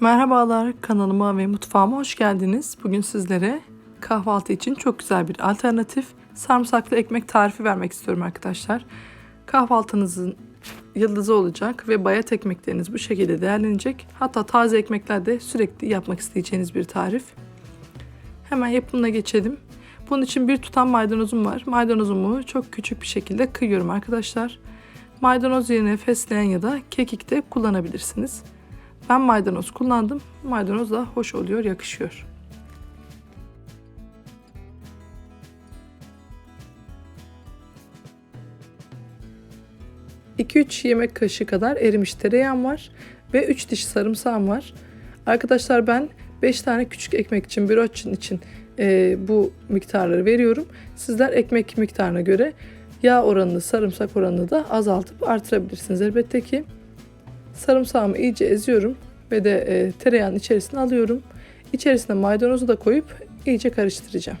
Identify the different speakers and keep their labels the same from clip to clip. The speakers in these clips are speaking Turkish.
Speaker 1: Merhabalar kanalıma ve mutfağıma hoş geldiniz. Bugün sizlere kahvaltı için çok güzel bir alternatif sarımsaklı ekmek tarifi vermek istiyorum arkadaşlar. Kahvaltınızın yıldızı olacak ve bayat ekmekleriniz bu şekilde değerlenecek. Hatta taze ekmekler de sürekli yapmak isteyeceğiniz bir tarif. Hemen yapımına geçelim. Bunun için bir tutam maydanozum var. Maydanozumu çok küçük bir şekilde kıyıyorum arkadaşlar. Maydanoz yerine fesleğen ya da kekik de kullanabilirsiniz. Ben maydanoz kullandım. Maydanoz da hoş oluyor, yakışıyor. ...2-3 yemek kaşığı kadar erimiş tereyağım var... ...ve 3 diş sarımsağım var. Arkadaşlar ben 5 tane küçük ekmek için, brioche için e, bu miktarları veriyorum. Sizler ekmek miktarına göre yağ oranını, sarımsak oranını da azaltıp artırabilirsiniz. Elbette ki sarımsağımı iyice eziyorum ve de e, tereyağının içerisine alıyorum. İçerisine maydanozu da koyup iyice karıştıracağım.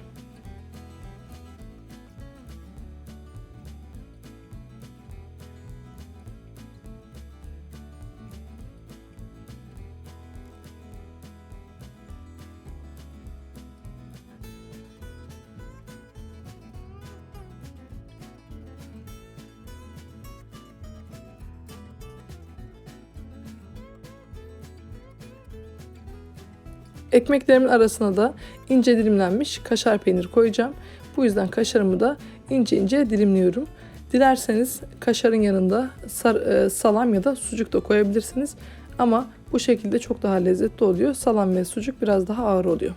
Speaker 1: Ekmeklerimin arasına da ince dilimlenmiş kaşar peynir koyacağım. Bu yüzden kaşarımı da ince ince dilimliyorum. Dilerseniz kaşarın yanında sar, e, salam ya da sucuk da koyabilirsiniz. Ama bu şekilde çok daha lezzetli oluyor. Salam ve sucuk biraz daha ağır oluyor.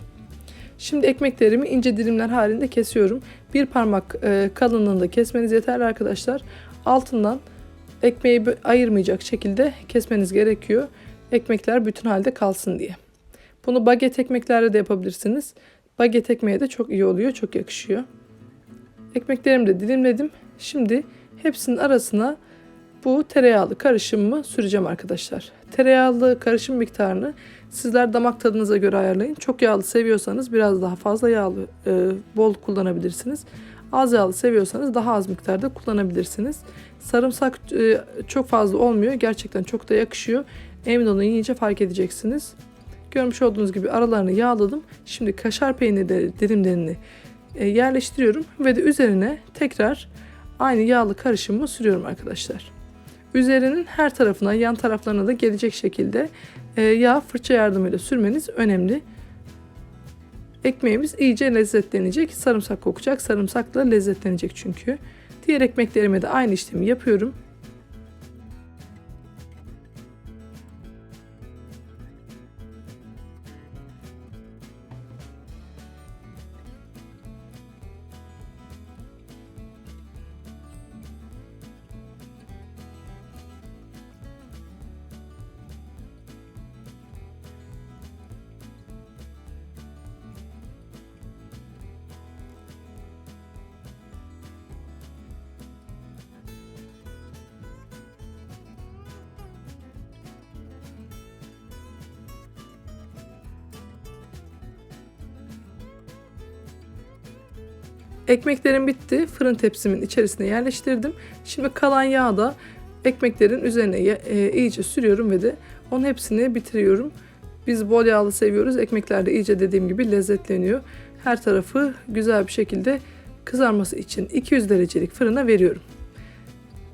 Speaker 1: Şimdi ekmeklerimi ince dilimler halinde kesiyorum. Bir parmak e, kalınlığında kesmeniz yeterli arkadaşlar. Altından ekmeği ayırmayacak şekilde kesmeniz gerekiyor. Ekmekler bütün halde kalsın diye. Bunu baget ekmeklerle de yapabilirsiniz. Baget ekmeğe de çok iyi oluyor, çok yakışıyor. Ekmeklerimi de dilimledim. Şimdi hepsinin arasına bu tereyağlı karışımımı süreceğim arkadaşlar. Tereyağlı karışım miktarını sizler damak tadınıza göre ayarlayın. Çok yağlı seviyorsanız biraz daha fazla yağlı e, bol kullanabilirsiniz. Az yağlı seviyorsanız daha az miktarda kullanabilirsiniz. Sarımsak e, çok fazla olmuyor. Gerçekten çok da yakışıyor. Emin olun iyice fark edeceksiniz. Görmüş olduğunuz gibi aralarını yağladım. Şimdi kaşar peynirleri dilimlerini e, yerleştiriyorum ve de üzerine tekrar aynı yağlı karışımı sürüyorum arkadaşlar. Üzerinin her tarafına, yan taraflarına da gelecek şekilde e, yağ fırça yardımıyla sürmeniz önemli. Ekmeğimiz iyice lezzetlenecek. Sarımsak kokacak. Sarımsakla lezzetlenecek çünkü. Diğer ekmeklerime de aynı işlemi yapıyorum. Ekmeklerim bitti. Fırın tepsimin içerisine yerleştirdim. Şimdi kalan yağı da ekmeklerin üzerine e, iyice sürüyorum ve de onun hepsini bitiriyorum. Biz bol yağlı seviyoruz. Ekmekler de iyice dediğim gibi lezzetleniyor. Her tarafı güzel bir şekilde kızarması için 200 derecelik fırına veriyorum.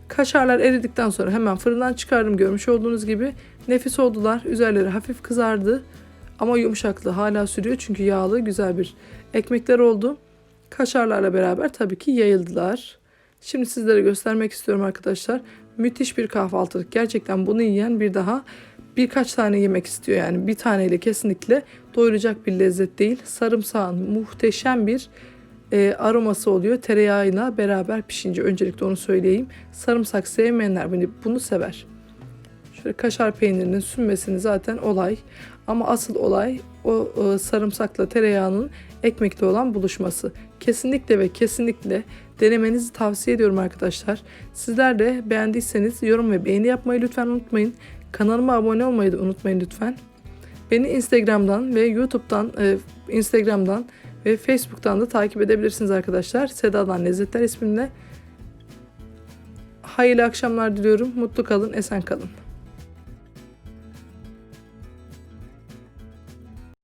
Speaker 1: Kaşarlar eridikten sonra hemen fırından çıkardım görmüş olduğunuz gibi. Nefis oldular. Üzerleri hafif kızardı. Ama yumuşaklığı hala sürüyor çünkü yağlı güzel bir ekmekler oldu. Kaşarlarla beraber tabii ki yayıldılar. Şimdi sizlere göstermek istiyorum arkadaşlar. Müthiş bir kahvaltılık. Gerçekten bunu yiyen bir daha birkaç tane yemek istiyor. Yani bir taneyle kesinlikle doyuracak bir lezzet değil. Sarımsağın muhteşem bir e, aroması oluyor. Tereyağıyla beraber pişince öncelikle onu söyleyeyim. Sarımsak sevmeyenler bunu, bunu sever. Şöyle kaşar peynirinin sünmesini zaten olay. Ama asıl olay o e, sarımsakla tereyağının ekmekte olan buluşması. Kesinlikle ve kesinlikle denemenizi tavsiye ediyorum arkadaşlar. Sizler de beğendiyseniz yorum ve beğeni yapmayı lütfen unutmayın. Kanalıma abone olmayı da unutmayın lütfen. Beni Instagram'dan ve YouTube'dan, e, Instagram'dan ve Facebook'tan da takip edebilirsiniz arkadaşlar. Seda'dan Lezzetler ismimle. Hayırlı akşamlar diliyorum. Mutlu kalın, esen kalın.